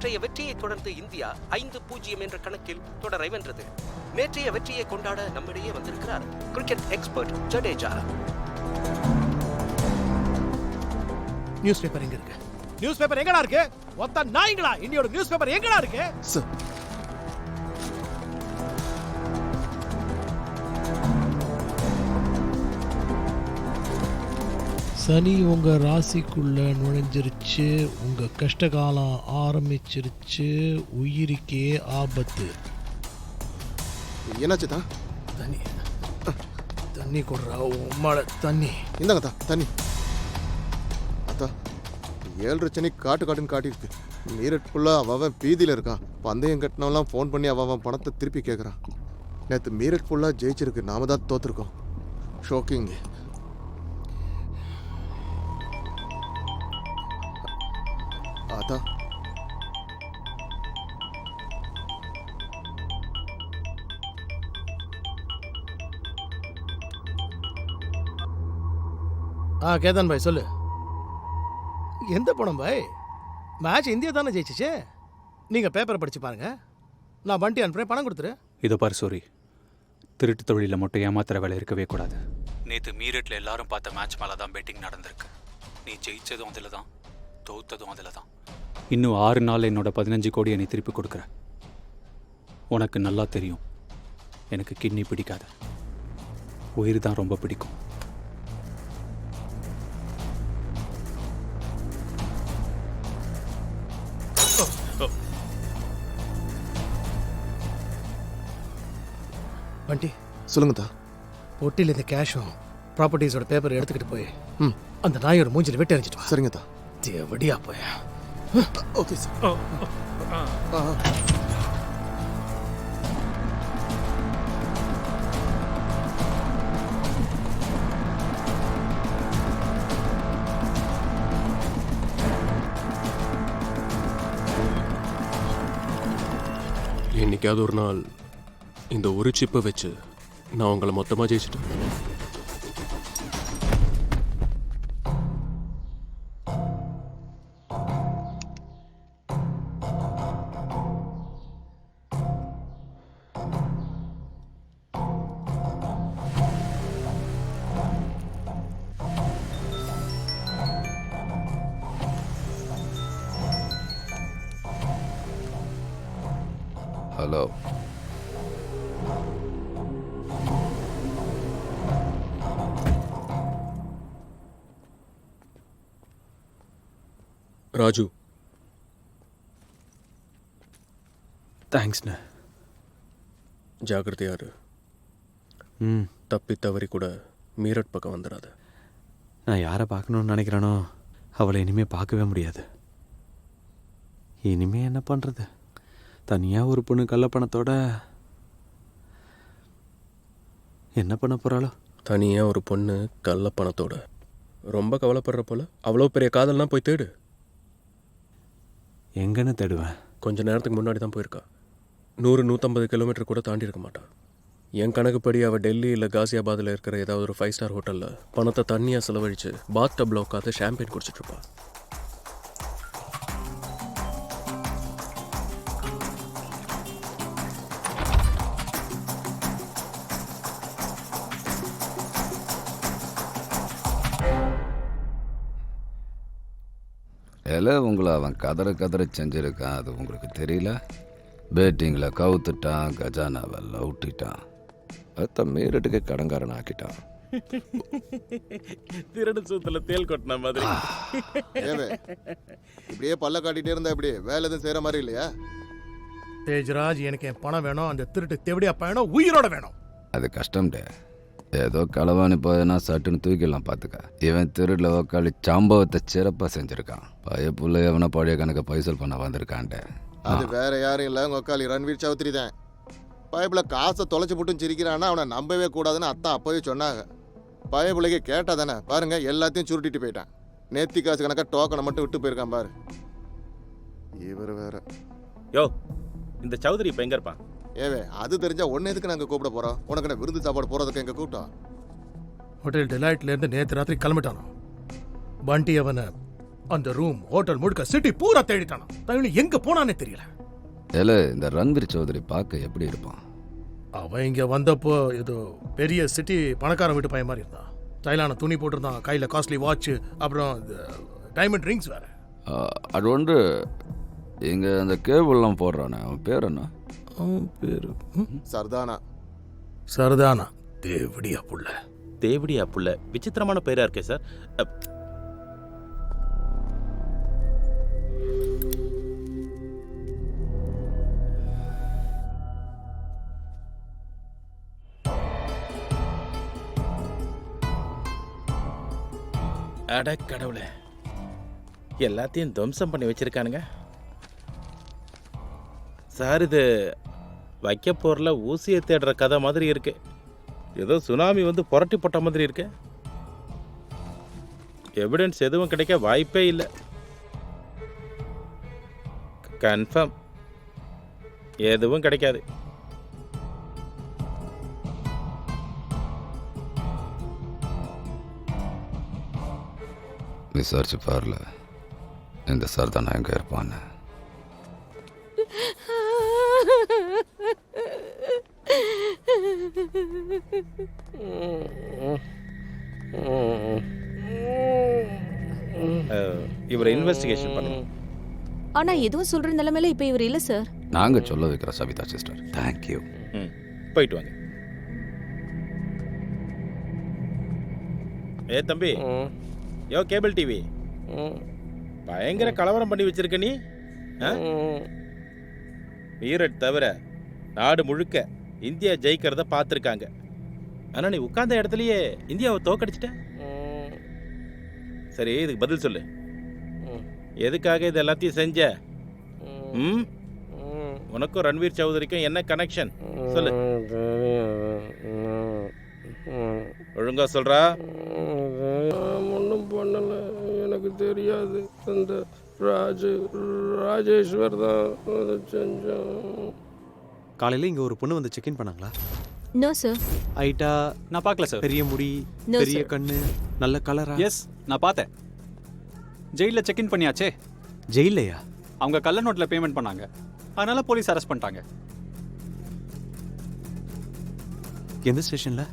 நேற்றைய வெற்றியை தொடர்ந்து இந்தியா ஐந்து பூஜ்ஜியம் என்ற கணக்கில் தொடரை வென்றது. நேற்றைய வெற்றியை கொண்டாட நம்மிடையே வந்திருக்கிறார் cricket expert Jadeja. News paper எங்க இருக்கு? நியூஸ் பேப்பர் எங்கடா இருக்கு? ஒத்த நாய்ங்களா? இன்னையோட நியூஸ் பேப்பர் எங்கடா இருக்கு? சனி உங்க ராசிக்குள்ள நுழைஞ்சிருச்சு உங்க கஷ்டகாலம் ஆரம்பிச்சிருச்சு உயிருக்கே ஆபத்து. என்னாச்சு தான் தண்ணி தண்ணி கொடுறா உம்மால தண்ணி. இந்தாங்க தா தண்ணி. அத்தா ஏழரை சனி காட்டு காட்டுன்னு காட்டியிருக்கு. மீரட் ஃபுல்லாக அவன் பீதியில் இருக்கான் பந்தயம் கட்டினவெல்லாம் ஃபோன் பண்ணி அவன் பணத்தை திருப்பி கேட்குறான் நேற்று மீரட் ஃபுல்லாக ஜெயிச்சிருக்கு நாம தான் தோத்துருக்கோம். ஷோக்கிங் அதான். ஆ கேதன் பாய் சொல்லு. எந்த படம் பாய்? மேட்ச் இந்தியா தானே ஜெயிச்சிச்சு? நீங்க பேப்பரை படிச்சு பாருங்க. நான் வண்டி அனுப்புறேன் பணம் கொடுத்துரு. இதோ பாரு சூரி. திருட்டு தொழிலில் மட்டும் ஏமாத்துற வேலை இருக்கவே கூடாது. நேற்று மீரட்டில் எல்லாரும் பார்த்த மேட்ச் மேலே தான் பெட்டிங் நடந்திருக்கு. நீ ஜெயிச்சதும் அதில் தான் தோத்ததும் அதில் தான் இன்னும் ஆறு நாள் என்னோட பதினஞ்சு கோடியை நீ திருப்பி கொடுக்குற. உனக்கு நல்லா தெரியும். எனக்கு கிட்னி பிடிக்காது. உயிர் தான் ரொம்ப பிடிக்கும். வண்டி. சொல்லுங்க தா. ஒட்டியில் இந்த கேஷும் ப்ராப்பர்ட்டிஸோட பேப்பர் எடுத்துக்கிட்டு போய் ம். அந்த நாயோட மூஞ்சில வெட்டி எறிஞ்சிட்டு வா. சரிங்க தா. தேவடியா போய். ஓகே சார் ஆ என்னைக்காவது ஒரு நாள் இந்த ஒரு சிப்பை வச்சு நான் உங்களை மொத்தமாக ஜெயிச்சிட்டேன். ஹலோ ராஜு தேங்க்ஸ்ண்ணே ஜாக்கிரதையா இரு ம் தப்பி தவறி கூட மீரட் பக்கம் வந்துடாத நான் யாரை பார்க்கணுன்னு நினைக்கிறேனோ அவளை இனிமேல் பார்க்கவே முடியாது இனிமே என்ன பண்ணுறது தனியாக ஒரு பொண்ணு கள்ளப்பணத்தோட என்ன பண்ண போகிறாளோ தனியாக ஒரு பொண்ணு கள்ள பணத்தோட ரொம்ப கவலைப்படுற போல. அவ்வளோ பெரிய காதல்னா போய் தேடு. எங்கன்னு தேடுவேன். கொஞ்ச நேரத்துக்கு முன்னாடி தான் போயிருக்கா. நூறு நூற்றம்பது கிலோமீட்டர் கூட தாண்டி இருக்க மாட்டான் என் கணக்குப்படி அவள் டெல்லி இல்லை காசியாபாத்தில் இருக்கிற ஏதாவது ஒரு ஃபைவ் ஸ்டார் ஹோட்டலில் பணத்தை தண்ணியாக செலவழித்து பாத் டப்பில் உட்காந்து ஷாம்பெயின் குடிச்சிட்டு எல உங்களை அவன் கதற கதற செஞ்சிருக்கான் அது உங்களுக்கு தெரியல? பேட்டிங்கில் கவுத்துட்டான் கஜானாவை லவுட்டிட்டான். அத்த மீரட்டுக்கு கடங்காரன் ஆக்கிட்டான். திருடு சூத்துல தேல் கொட்டின மாதிரி. ஏவே இப்படியே பல்ல காட்டிட்டே இருந்தா இப்படி வேலை எதுவும் செய்கிற மாதிரி இல்லையா? தேஜ்ராஜ் எனக்கு என் பணம் வேணும். அந்த திருட்டு தேவடியா வேணும் உயிரோட வேணும். அது கஷ்டம்டே. ஏதோ களவாணி போயனா சட்டுன்னு தூக்கிடலாம் பார்த்துக்க. இவன் திருடில் உக்காளி சம்பவத்தை சிறப்பாக செஞ்சுருக்கான். பயப்புள்ள எவனை பழைய கணக்கை பைசல் பண்ண வந்திருக்கான்டே அது வேற யாரும் இல்லை உங்க ஒக்காளி ரன்வீர் சௌத்ரி தான் பயப்பில் காசை தொலைச்சி போட்டும் சிரிக்கிறான்னா அவனை நம்பவே கூடாதுன்னு அத்தா அப்போவே சொன்னாங்க. பயப்பிள்ளைக்கு கேட்டா தானே பாருங்க எல்லாத்தையும் சுருட்டிட்டு போயிட்டான். நேத்தி காசு கணக்கா டோக்கனை மட்டும் விட்டு போயிருக்கான் பாரு. இவர் வேற. யோ இந்த சௌதரி இப்ப எங்க இருப்பான்? ஏவே அது தெரிஞ்சா ஒன்னு எதுக்கு நாங்க கூப்பிட போறோம்? உனக்கு என்ன விருந்து சாப்பாடு போறதுக்கு எங்க கூப்பிட்டோம்? ஹோட்டல் டெலைட்ல இருந்து நேத்து ராத்திரி கிளம்பிட்டானோ? பண்டி அவனை அந்த ரூம் ஹோட்டல் முழுக்க சிட்டி பூரா தேடிட்டானா? தயவு எங்க போனானே தெரியல. ஏல இந்த ரன்வீர் சௌத்ரி பார்க்க எப்படி இருப்பான்? அவன் இங்க வந்தப்போ ஏதோ பெரிய சிட்டி பணக்காரன் வீட்டு பையன் மாதிரி இருந்தான். ஸ்டைலான துணி போட்டிருந்தான் கையில காஸ்ட்லி வாட்ச் அப்புறம் டைமண்ட் ரிங்ஸ் வேற. ஆ, அது ஒன்று இங்கே அந்த கேபிள்லாம் போடுறானே அவன் பேர் என்ன? அவன் பேரு ம்? சர்தானா. சரதானா. தேவடியா புள்ள. தேவடியா புள்ள. விசித்திரமான பேரா இருக்கே சார். அப், அட கடவுளே. எல்லாத்தையும் துவம்சம் பண்ணி வச்சிருக்கானுங்க. சார் இது வைக்க போரில் ஊசியை தேடுற கதை மாதிரி இருக்கு. ஏதோ சுனாமி வந்து புரட்டி போட்ட மாதிரி இருக்கு. எவிடன்ஸ் எதுவும் கிடைக்க வாய்ப்பே இல்லை. கன்ஃபார்ம் எதுவும் கிடைக்காது. விசாரிச்சு பாருல. இந்த சார் தான் நான் எங்கே இருப்பான்னு. இவரை இன்வெஸ்டிகேஷன் பண்ணணும் ஆனா எதுவும் சொல்ற நிலைமையில இப்ப இவர் இல்ல சார் நாங்கள் சொல்ல வைக்கிறோம் சவிதா சிஸ்டர் தேங்க்யூ ம் போயிட்டு வாங்க. ஏ தம்பி. யோ கேபிள் டிவி பயங்கர கலவரம் பண்ணி வச்சிருக்க நீ? மீரட் தவிர நாடு முழுக்க இந்தியா ஜெயிக்கிறத பார்த்துருக்காங்க. ஆனா நீ உட்கார்ந்த இடத்துலயே இந்தியாவை தோக்கடிச்சிட்ட? சரி இதுக்கு பதில் சொல்லு. எதுக்காக இது எல்லாத்தையும் செஞ்ச? ம். உனக்கும் ரன்வீர் சௌதரிக்கும் என்ன கனெக்ஷன் சொல்லு. ஒழுங்கா சொல்றா. ஒன்றும் பண்ணல. எனக்கு தெரியாது. அந்த ராஜு ராஜேஸ்வர் தான் அதை செஞ்சான் காலையில் இங்கே ஒரு பொண்ணு வந்து செக்இன் பண்ணாங்களா? நோ சார் ஐட்டா நான் பார்க்கல சார் பெரிய முடி No, பெரிய sir. கண்ணு நல்ல கலரா எஸ் நான் பார்த்தேன். ஜெயிலில் செக்இன் பண்ணியாச்சே? ஜெயிலையா அவங்க கள்ள நோட்டில் பேமெண்ட் பண்ணாங்க. அதனால போலீஸ் அரெஸ்ட் பண்ணிட்டாங்க. எந்த ஸ்டேஷனில்